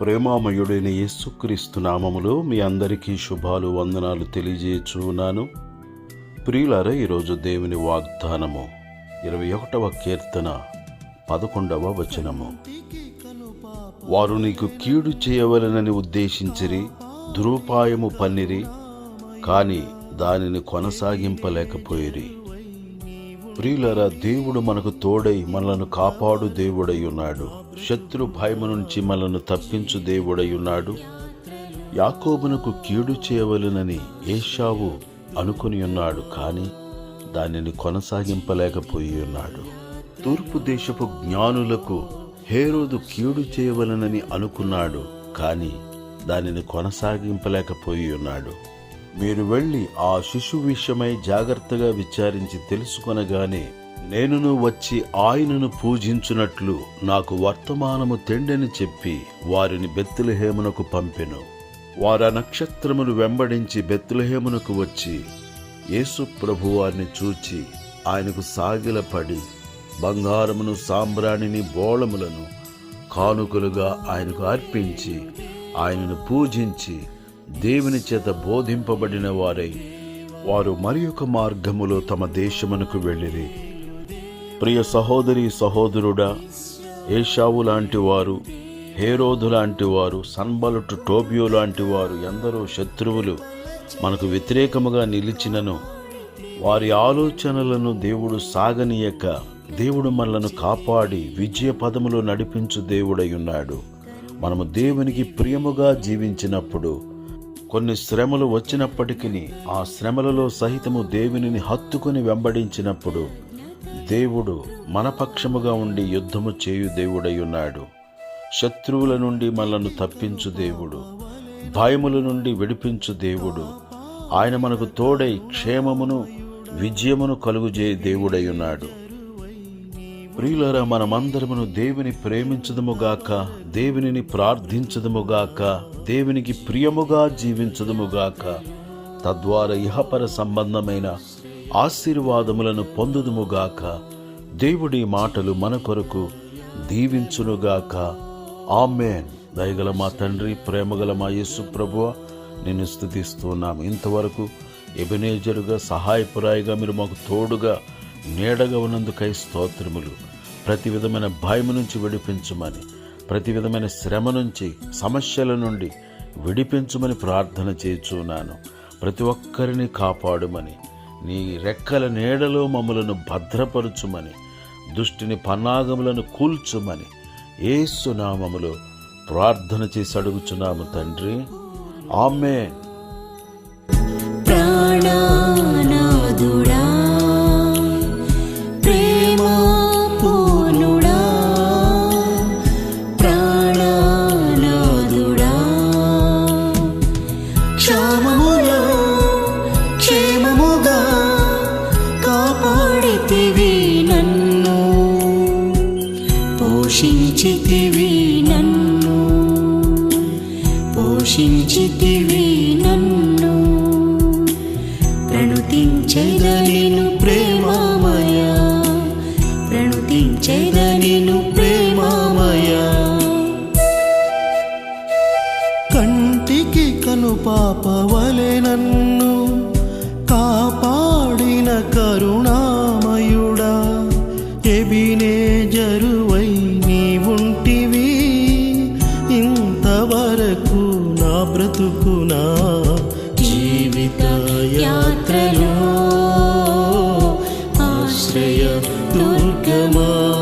ప్రేమామయుడైన యేసుక్రీస్తు నామములో మీ అందరికీ శుభాలు వందనాలు తెలియజేయుచున్నాను. ప్రియులార ఈరోజు దేవుని వాగ్దానము ఇరవై ఒకటవ కీర్తన పదకొండవ వచనము. వారు నీకు కీడు చేయవలనని ఉద్దేశించిరి దురుపాయము పన్నిరి కానీ దానిని కొనసాగింపలేకపోయిరి. ప్రియులరా దేవుడు మనకు తోడై మనలను కాపాడు దేవుడై ఉన్నాడు శత్రు భయము నుంచి మనలను తప్పించు దేవుడై ఉన్నాడు యాకోబునకు కీడు చేయవలెనని ఏషావు అనుకుని ఉన్నాడు కానీ దానిని కొనసాగింపలేకపోయి ఉన్నాడు తూర్పు దేశపు జ్ఞానులకు హేరోదు కీడు చేయవలనని అనుకున్నాడు కానీ దానిని కొనసాగింపలేకపోయి ఉన్నాడు మీరు వెళ్ళి ఆ శిశు విషయమై జాగ్రత్తగా విచారించి తెలుసుకొనగానే నేనును వచ్చి ఆయనను పూజించున్నట్లు నాకు వర్తమానము తెండని చెప్పి వారిని బెత్తులహేమునకు పంపెను. వారా నక్షత్రమును వెంబడించి బెత్తులహేమునకు వచ్చి యేసు ప్రభువారిని చూచి ఆయనకు సాగిలపడి బంగారమును సాంబ్రాణిని బోళములను కానుకలుగా ఆయనకు అర్పించి ఆయనను పూజించి దేవుని చేత బోధింపబడిన వారై వారు మరి ఒక మార్గములో తమ దేశమునకు వెళ్ళిరి. ప్రియ సహోదరి సహోదరుడా ఏషావు లాంటి వారు హేరోధు లాంటి వారు సన్బలుటు టోబియో లాంటి వారు ఎందరో శత్రువులు మనకు వ్యతిరేకముగా నిలిచినను. వారి ఆలోచనలను దేవుడు సాగనీయక దేవుడు మనలను కాపాడి విజయ పదములో నడిపించు దేవుడై ఉన్నాడు. మనము దేవునికి ప్రియముగా జీవించినప్పుడు కొన్ని శ్రమలు వచ్చినప్పటికీ ఆ శ్రమలలో సహితము దేవునిని హత్తుకుని వెంబడించినప్పుడు దేవుడు మనపక్షముగా ఉండి యుద్ధము చేయు దేవుడై ఉన్నాడు శత్రువుల నుండి మనలను తప్పించు దేవుడు. భయముల నుండి విడిపించు దేవుడు. ఆయన మనకు తోడై క్షేమమును విజయమును కలుగుజే దేవుడై ఉన్నాడు ప్రియులరా మనమందరమును దేవుని ప్రేమించదుముగాక దేవునిని ప్రార్థించదుముగాక దేవునికి ప్రియముగా జీవించదుముగాక తద్వారా ఇహపర సంబంధమైన ఆశీర్వాదములను పొందుదుముగాక దేవుడి మాటలు మన కొరకు దీవించునుగాక ఆమెన్. దయగల మా తండ్రి ప్రేమగల మా యేసు ప్రభువ నిన్ను స్థుతిస్తున్నాం ఇంతవరకు ఎబినేజరుగా సహాయపురాయిగా మీరు మాకు తోడుగా నీడగా ఉన్నందుకై స్తోత్రములు. ప్రతి విధమైన భయం నుంచి విడిపించమని ప్రతి విధమైన శ్రమ నుంచి సమస్యల నుండి విడిపించమని ప్రార్థన చేస్తున్నాను ప్రతి ఒక్కరిని కాపాడుమని నీ రెక్కల నీడలో మమ్మలను భద్రపరచుమని దుష్టిని పన్నాగములను కూల్చుమని ఏసునామములో ప్రార్థన చేసి అడుగుచున్నాము తండ్రి. ఆమె నా జీవిత యాత్రలో ఆశ్రయ దుర్గమా?